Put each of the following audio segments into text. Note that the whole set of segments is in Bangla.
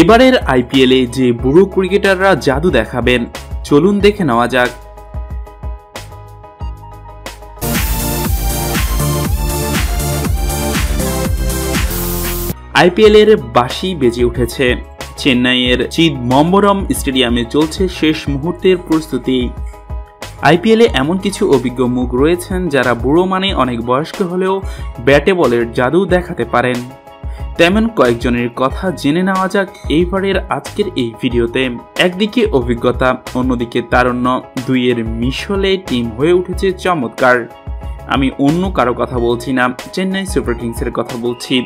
এবারের আইপিএলে যে বুড়ো ক্রিকেটাররা জাদু দেখাবেন, চলুন দেখে নেওয়া যাক। আইপিএলের বাসি বেজে উঠেছে। চেন্নাইয়ের চিদ মম্বরম স্টেডিয়ামে চলছে শেষ মুহূর্তের প্রস্তুতি। আইপিএলে এমন কিছু অভিজ্ঞ মুখ রয়েছেন যারা বুড়ো মানে অনেক বয়স্ক হলেও ব্যাটে বলের জাদু দেখাতে পারেন। তেমন কয়েকজনের কথা জেনে নেওয়া যাক এইবারের আজকের এই ভিডিওতে। একদিকে অভিজ্ঞতা, অন্যদিকে তারণ্য, দুইয়ের মিশলে টিম হয়ে উঠেছে চমৎকার। আমি অন্য কারও কথা বলছি না, চেন্নাই সুপার কিংসের কথা বলছি।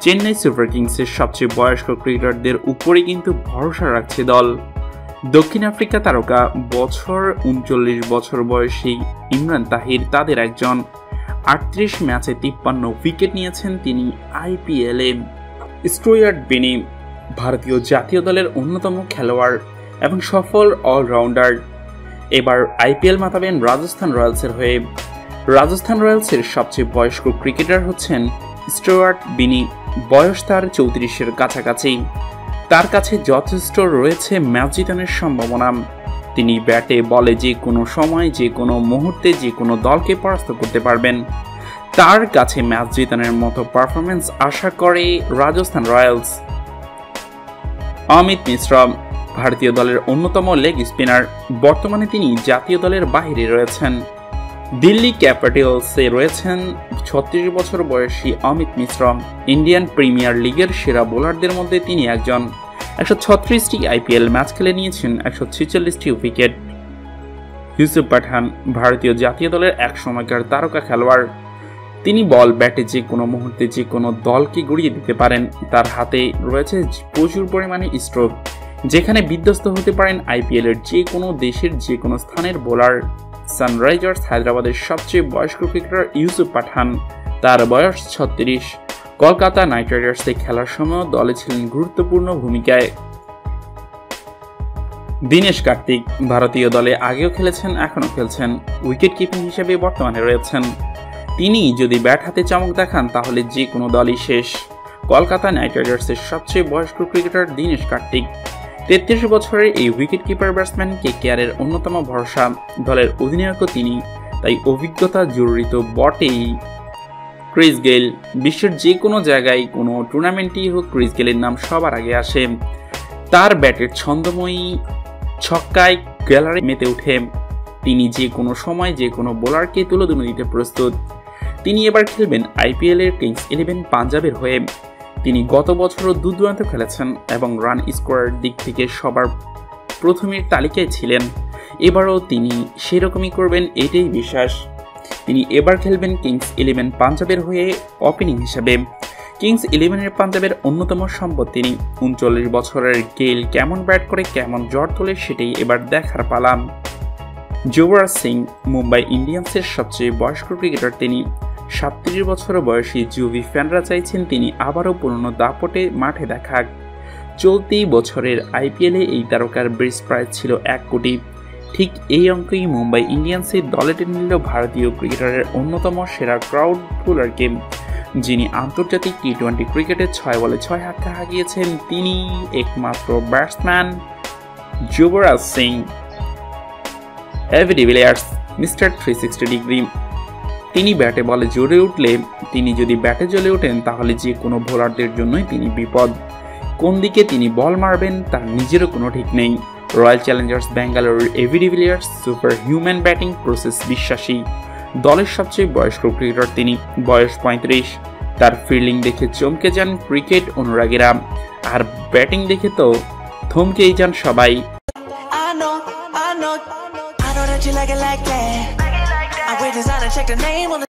চেন্নাই সুপার কিংসের সবচেয়ে বয়স্ক ক্রিকেটারদের উপরে কিন্তু ভরসা রাখছে দল। দক্ষিণ আফ্রিকা তারকা, বছর উনচল্লিশ বছর বয়সী ইমরান তাহির তাদের একজন। আটত্রিশ ম্যাচে তিপ্পান্ন উইকেট নিয়েছেন তিনি আইপিএলে স্ট্রোয়ার্ড বেনি ভারতীয় জাতীয় দলের অন্যতম খেলোয়াড় এবং সফল অলরাউন্ডার। এবার আইপিএল মাতাবেন রাজস্থান রয়্যালসের হয়ে। রাজস্থান রয়্যালসের সবচেয়ে বয়স্ক ক্রিকেটার হচ্ছেন স্টুয়ার্ট বিনি, বয়স তার চৌত্রিশের কাছাকাছি। তার কাছে যথেষ্ট রয়েছে ম্যাচ জিতানোর সম্ভাবনা। তিনি ব্যাটে বলে যে কোনো সময়, যে কোনো মুহূর্তে, যে কোনো দলকে পরাস্ত করতে পারবেন। তার কাছে ম্যাচ জিতানোর মতো পারফরমেন্স আশা করে রাজস্থান রয়্যালস। অমিত মিশ্র ভারতীয় দলের অন্যতম লেগ স্পিনার বর্তমানে তিনি জাতীয় দলের বাহিরে রয়েছেন। দিল্লি ক্যাপিটালসে রয়েছেন ছত্রিশ বছর বয়সী অমিত মিশ্র। ইন্ডিয়ান প্রিমিয়ার লিগের সেরা বোলারদের মধ্যে তিনি একজন। একশো ছত্রিশটি আইপিএল ম্যাচ খেলে নিয়েছেন একশো ছেচল্লিশটি উইকেট। ইউসুফ পাঠান ভারতীয় জাতীয় দলের এক সময়কার তারকা খেলোয়াড়। তিনি বল ব্যাটে যে কোনো মুহূর্তে যে কোনো দলকে গড়িয়ে দিতে পারেন, তার হাতে রয়েছে প্রচুর পরিমাণে স্ট্রোক যেখানে বিধ্বস্ত হতে পারেন আইপিএলের যে কোনো দেশের যে কোনো স্থানের বোলার সানরাইজার্স হায়দ্রাবাদের সবচেয়ে বয়স্ক ক্রিকেটার ইউসুফ পাঠান, তার বয়স ছত্রিশ। কলকাতা নাইট রাইডার্সে খেলার সময় দলে ছিলেন গুরুত্বপূর্ণ ভূমিকায়। দীনেশ কার্তিক, ভারতীয় দলে আগেও খেলেছেন, এখনও খেলছেন। উইকেট কিপিং হিসেবে বর্তমানে রয়েছেন। তিনি যদি ব্যাট হাতে চমক দেখান, তাহলে যে কোনো দলই শেষ। কলকাতা নাইট রাইডার্সের সবচেয়ে বয়স্ক ক্রিকেটার দীনেশ কার্তিক। তেত্রিশ বছরের এই উইকেট কিপার ব্যাটসম্যান কে কেয়ারের অন্যতম ভরসা। দলের অধিনায়কও তিনি। তাই অভিজ্ঞতা জরুরি তো বটেই। ক্রিস গেল বিশ্বের যে কোনো জায়গায় কোনো টুর্নামেন্টই হোক, ক্রিস গেলের নাম সবার আগে আসে। তার ব্যাটের ছন্দময়ী ছক্কায় গ্যালারি মেতে উঠে তিনি যে কোনো সময় যে কোনো বোলারকে তুলোধুনো দিতে প্রস্তুত। তিনি এবার খেলবেন আইপিএলের কিংস ইলেভেন পাঞ্জাবের হয়ে। তিনি গত বছরও দুর্দান্ত খেলেছেন এবং রান স্কোয়ার দিক থেকে সবার প্রথমের তালিকায় ছিলেন। এবারও তিনি সেরকমই করবেন এটাই বিশ্বাস। তিনি এবার খেলবেন কিংস ইলেভেন পাঞ্জাবের হয়ে ওপেনিং হিসেবে। কিংস ইলেভেনের পাঞ্জাবের অন্যতম সম্পদ তিনি। উনচল্লিশ বছরের গেল কেমন ব্যাট করে, কেমন জ্বর তোলে সেটাই এবার দেখার পালাম যুবরাজ সিং, মুম্বাই ইন্ডিয়ান্সের সবচেয়ে বয়স্ক ক্রিকেটার তিনি। সাতত্রিশ বছর বয়সী জুভি ফ্যানরা চাইছেন তিনি আবারও পুরনো দাপটে মাঠে দেখাক চলতি বছরের আইপিএলে এই তারকার ব্রিজ প্রাইজ ছিল এক কোটি। ঠিক এই অঙ্কেই মুম্বাই ইন্ডিয়ান্সের দলে টেনে নিল ভারতীয় ক্রিকেটারের অন্যতম সেরা ক্রাউড পুলারকে যিনি আন্তর্জাতিক টি টোয়েন্টি ক্রিকেটে ছয় বলে ছয় হাক্কা হারিয়েছেন তিনি একমাত্র batsman Yuvraj Singh. AB de Villiers mister three sixty degree তিনি ব্যাটে বলে জ্বলে উঠলে তিনি যদি ব্যাটে জ্বলে ওঠেন, তাহলে যে কোনো বোলারদের জন্যই তিনি বিপদ। কোন দিকে তিনি বল মারবেন, তার নিজেরও কোনো ঠিক নেই। রয়্যাল চ্যালেঞ্জার্স ব্যাঙ্গালোরের AB de Villiers super human batting process বিশ্বাসী। দলের সবচেয়ে বয়স্ক ক্রিকেটার তিনি, বয়স পঁয়ত্রিশ। তার ফিল্ডিং দেখে চমকে যান ক্রিকেট অনুরাগীরা। আর ব্যাটিং দেখে তো থমকেই যান সবাই। Check the name on the